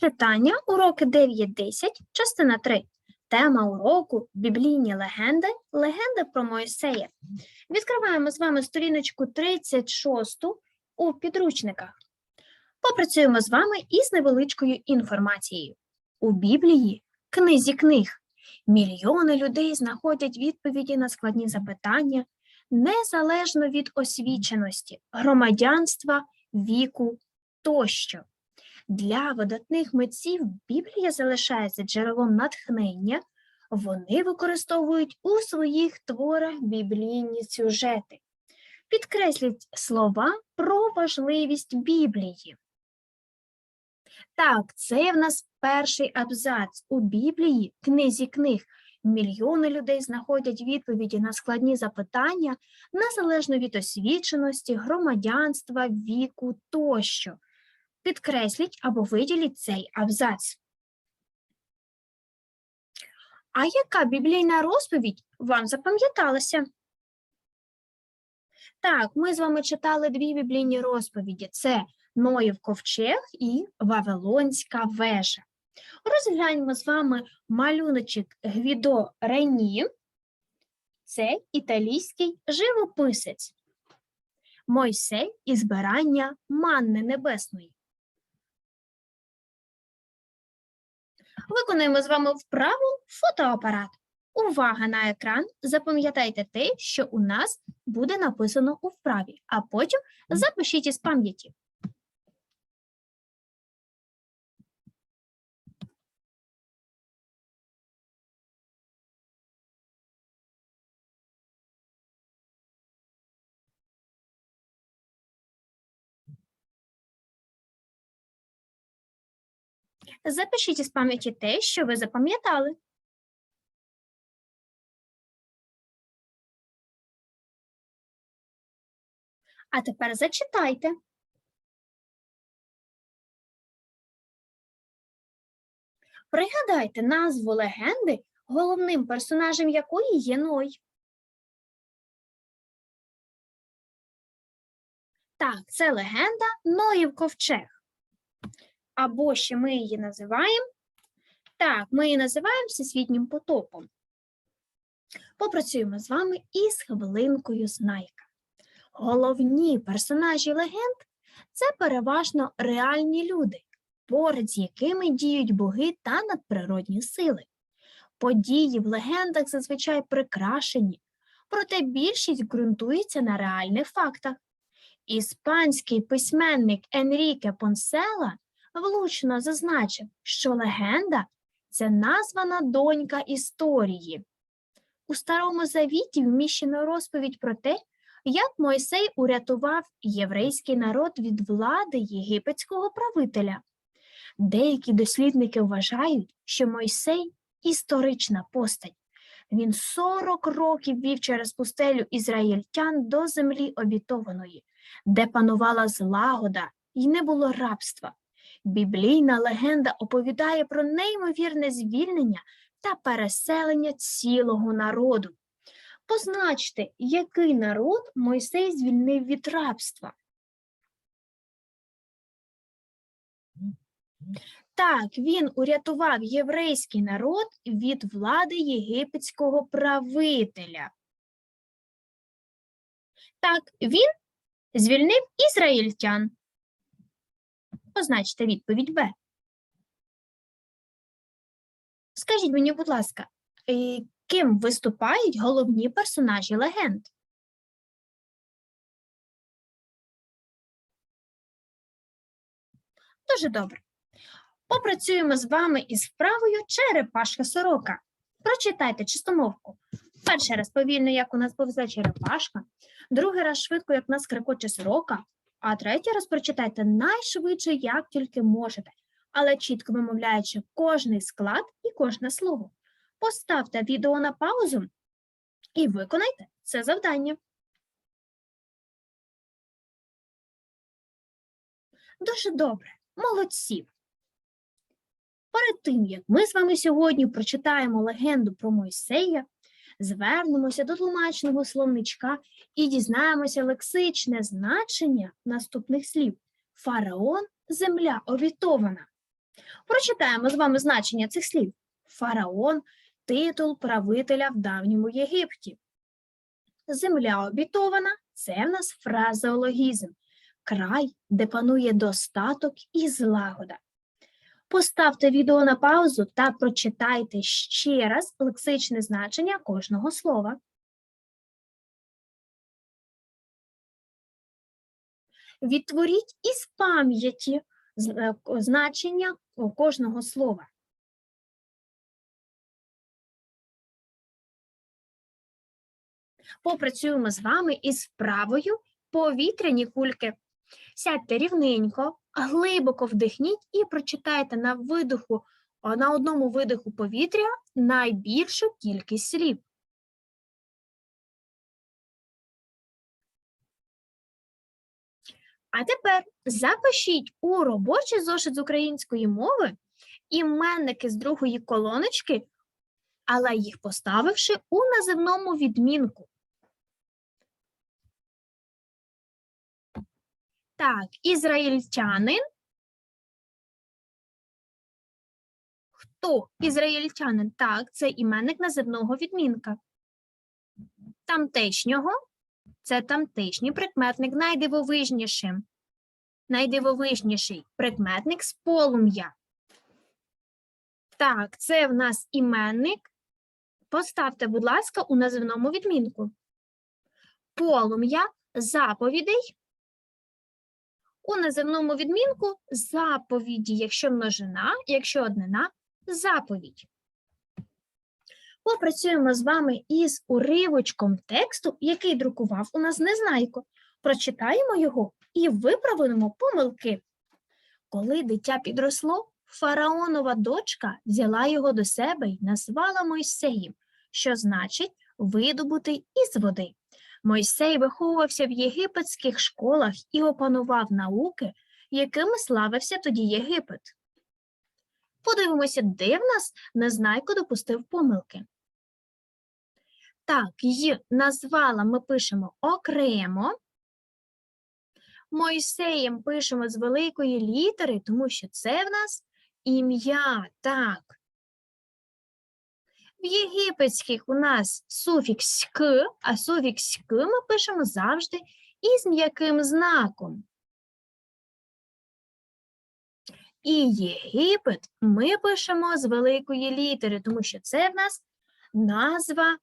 Читання, уроки 9-10, частина 3. Тема уроку Біблійні легенди, легенди про Моїсея. Відкриваємо з вами сторіночку 36 у підручниках. Попрацюємо з вами із невеличкою інформацією. У Біблії, книзі книг, мільйони людей знаходять відповіді на складні запитання незалежно від освіченості, громадянства, віку тощо. Для видатних митців Біблія залишається джерелом натхнення, вони використовують у своїх творах біблійні сюжети, підкреслюють слова про важливість Біблії. Так, це в нас перший абзац у Біблії, книзі книг. Мільйони людей знаходять відповіді на складні запитання незалежно від освіченості, громадянства, віку тощо підкресліть або виділіть цей абзац. А яка біблійна розповідь вам запам'яталася? Так, ми з вами читали дві біблійні розповіді: це Ноїв ковчег і Вавилонська вежа. Розгляньмо з вами малюночок Гвідо Рені. Це італійський живописець. Мойсей і збирання манни небесної. Виконуємо з вами вправу фотоапарат. Увага на екран. Запам'ятайте те, що у нас буде написано у вправі, а потім запишіть із пам'яті. Запишіть із пам'яті те, що ви запам'ятали. А тепер зачитайте. Пригадайте назву легенди, головним персонажем якої є Ной. Так, це легенда Ноїв ковчег. Або ще ми її називаємо. Так, ми її називаємо всесвітнім потопом. Попрацюємо з вами із хвилинкою знайка. Головні персонажі легенд це переважно реальні люди, поряд з якими діють боги та надприродні сили. Події в легендах зазвичай прикрашені, проте більшість ґрунтується на реальних фактах. Іспанський письменник Енріке Понсела влучно зазначив, що легенда це названа донька історії. У Старому Завіті вміщено розповідь про те, як Мойсей урятував єврейський народ від влади єгипетського правителя. Деякі дослідники вважають, що Мойсей історична постать. Він 40 років вів через пустелю ізраїльтян до землі обітованої, де панувала злагода і не було рабства. Біблійна легенда оповідає про неймовірне звільнення та переселення цілого народу. Позначте, який народ Мойсей звільнив від рабства. Так, він урятував єврейський народ від влади єгипетського правителя. Так, він звільнив ізраїльтян. Позначте відповідь Б. Скажіть мені, будь ласка, е, ким виступають головні персонажі легенд? Дуже добре. Попрацюємо з вами із вправою черепашка сорока. Прочитайте чистомовку. Перший раз повільно, як у нас повзе черепашка, другий раз швидко, як у нас крикоче сорока, а третій раз прочитайте найшвидше, як тільки можете, але чітко вимовляючи кожний склад і кожне слово. Поставте відео на паузу і виконайте це завдання. Дуже добре, молодці. Перед тим, як ми з вами сьогодні прочитаємо легенду про Мойсея, звернемося до тлумачного словничка і дізнаємося лексичне значення наступних слів. Фараон земля обітована. Прочитаємо з вами значення цих слів. Фараон титул правителя в давньому Єгипті. Земля обітована це в нас фразеологізм, край, де панує достаток і злагода. Поставте відео на паузу та прочитайте ще раз лексичне значення кожного слова. Відтворіть із пам'яті е, значення кожного слова. Попрацюємо з вами із вправою повітряні кульки. Сядьте рівненько, глибоко вдихніть і прочитайте на видиху, на одному видиху повітря найбільшу кількість слів. А тепер запишіть у робочий зошит з української мови іменники з другої колоночки, але їх поставивши у називному відмінку. Так, ізраїльтянин. Хто ізраїльтянин? Так, це іменник називного відмінка. Тамтешнього це тамтешній прикметник найдивовижнішим. Найдивовижніший прикметник з полум'я. Так, це в нас іменник. Поставте, будь ласка, у називному відмінку. Полум'я заповідей. У називному відмінку заповіді, якщо множина, якщо однина заповідь. Попрацюємо з вами із уривочком тексту, який друкував у нас Незнайко. Прочитаємо його і виправимо помилки. Коли дитя підросло, фараонова дочка взяла його до себе й назвала Мойсеєм, що значить видобутий із води. Мойсей виховувався в єгипетських школах і опанував науки, якими славився тоді Єгипет. Подивимося, де в нас Незнайко допустив помилки. Так, й назвала ми пишемо окремо. Мойсеєм пишемо з великої літери, тому що це в нас ім'я. Так. В єгипетських у нас суфікс к, а суфікс к ми пишемо завжди із м'яким знаком. І Єгипет ми пишемо з великої літери, тому що це в нас назва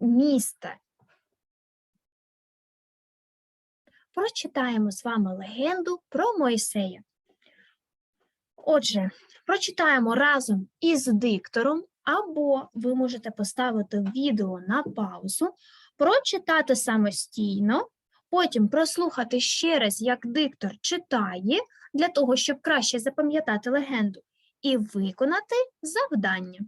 міста. Прочитаємо з вами легенду про Мойсея. Отже, прочитаємо разом із диктором, або ви можете поставити відео на паузу, прочитати самостійно, потім прослухати ще раз, як диктор читає, для того, щоб краще запам'ятати легенду, і виконати завдання.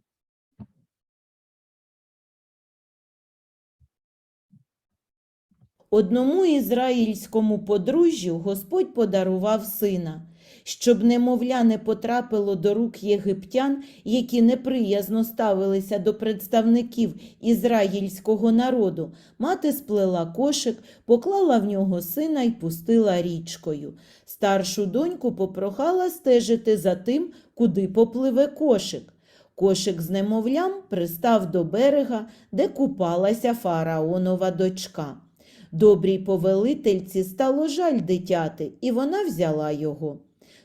Одному ізраїльському подружжю Господь подарував сина, щоб немовля не потрапило до рук єгиптян, які неприязно ставилися до представників ізраїльського народу. Мати сплела кошик, поклала в нього сина й пустила річкою. Старшу доньку попрохала стежити за тим, куди попливе кошик. Кошик з немовлям пристав до берега, де купалася фараонова дочка. Добрій повелительці стало жаль дитяти, і вона взяла його.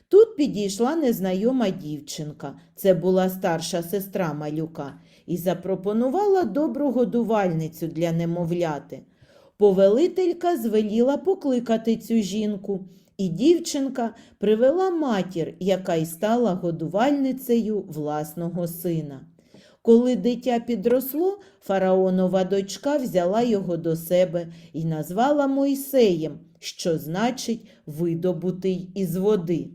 Тут підійшла незнайома дівчинка, це була старша сестра малюка, і запропонувала добру годувальницю для немовляти. Повелителька звеліла покликати цю жінку, і дівчинка привела матір, яка й стала годувальницею власного сина. Коли дитя підросло, фараонова дочка взяла його до себе і назвала Мойсеєм, що значить видобутий із води.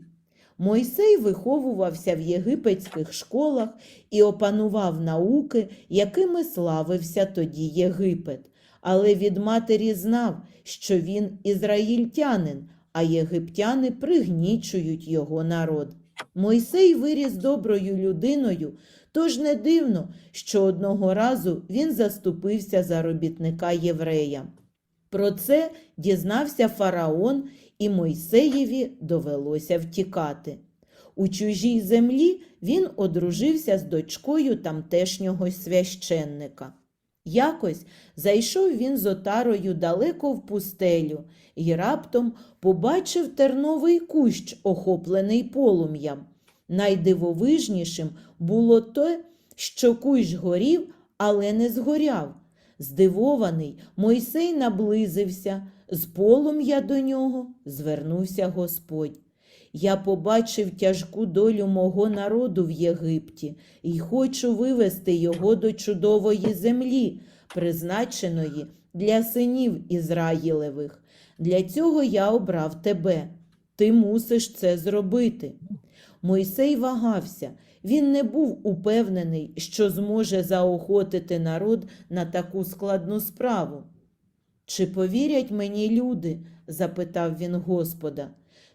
Мойсей виховувався в єгипетських школах і опанував науки, якими славився тоді Єгипет. Але від матері знав, що він ізраїльтянин, а єгиптяни пригнічують його народ. Мойсей виріс доброю людиною, тож не дивно, що одного разу він заступився за робітника єврея. Про це дізнався фараон, і Мойсеєві довелося втікати. У чужій землі він одружився з дочкою тамтешнього священника. Якось зайшов він з отарою далеко в пустелю і раптом побачив терновий кущ, охоплений полум'ям. Найдивовижнішим було те, що кущ горів, але не згоряв. Здивований, Мойсей наблизився, з полум'я до нього звернувся Господь. Я побачив тяжку долю мого народу в Єгипті і хочу вивести його до чудової землі, призначеної для синів Ізраїлевих. Для цього я обрав тебе. Ти мусиш це зробити. Мойсей вагався. Він не був упевнений, що зможе заохотити народ на таку складну справу. Чи повірять мені люди? запитав він Господа.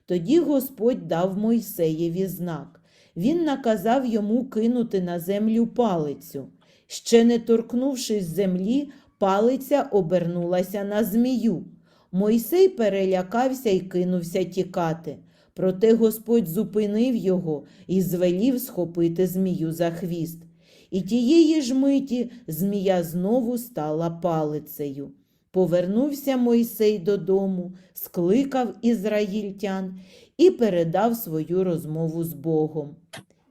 Тоді Господь дав Мойсеєві знак. Він наказав йому кинути на землю палицю. Ще не торкнувшись землі, палиця обернулася на змію. Мойсей перелякався і кинувся тікати. Проте Господь зупинив його і звелів схопити змію за хвіст. І тієї ж миті змія знову стала палицею. Повернувся Мойсей додому, скликав ізраїльтян і передав свою розмову з Богом.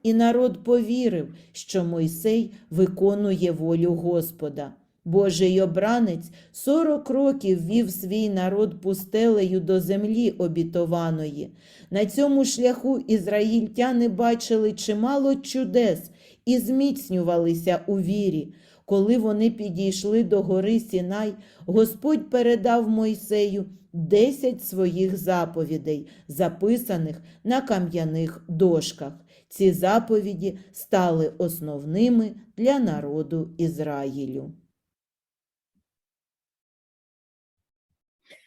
І народ повірив, що Мойсей виконує волю Господа. Божий обранець сорок років вів свій народ пустелею до землі обітованої. На цьому шляху ізраїльтяни бачили чимало чудес і зміцнювалися у вірі. Коли вони підійшли до гори Сінай, Господь передав Мойсею десять своїх заповідей, записаних на кам'яних дошках. Ці заповіді стали основними для народу Ізраїлю.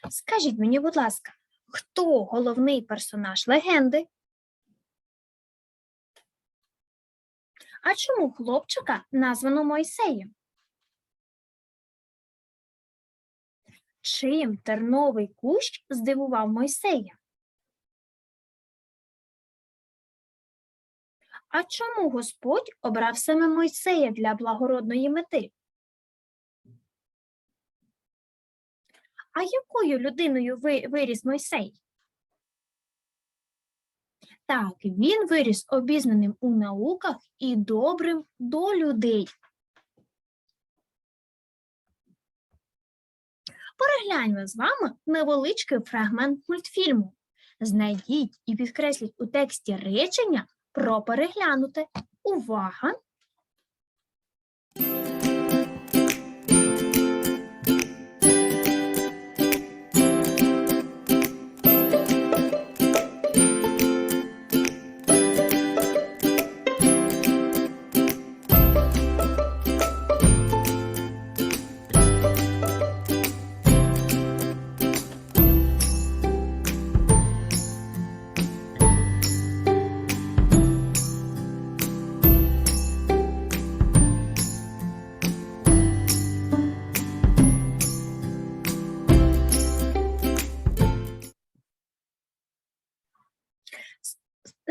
Скажіть мені, будь ласка, хто головний персонаж легенди? А чому хлопчика названо Мойсеєм? Чим терновий кущ здивував Мойсея? А чому Господь обрав саме Мойсея для благородної мети? А якою людиною ви- виріс Мойсей? Так, він виріс обізнаним у науках і добрим до людей. Перегляньмо з вами невеличкий фрагмент мультфільму. Знайдіть і підкресліть у тексті речення про переглянуте. Увага!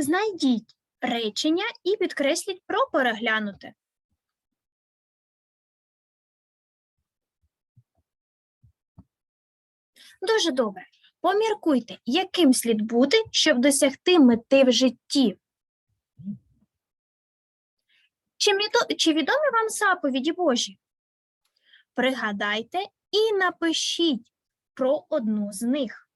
Знайдіть речення і підкресліть про переглянуте. Дуже добре. Поміркуйте, яким слід бути, щоб досягти мети в житті. Чи, відомі вам заповіді Божі? Пригадайте і напишіть про одну з них.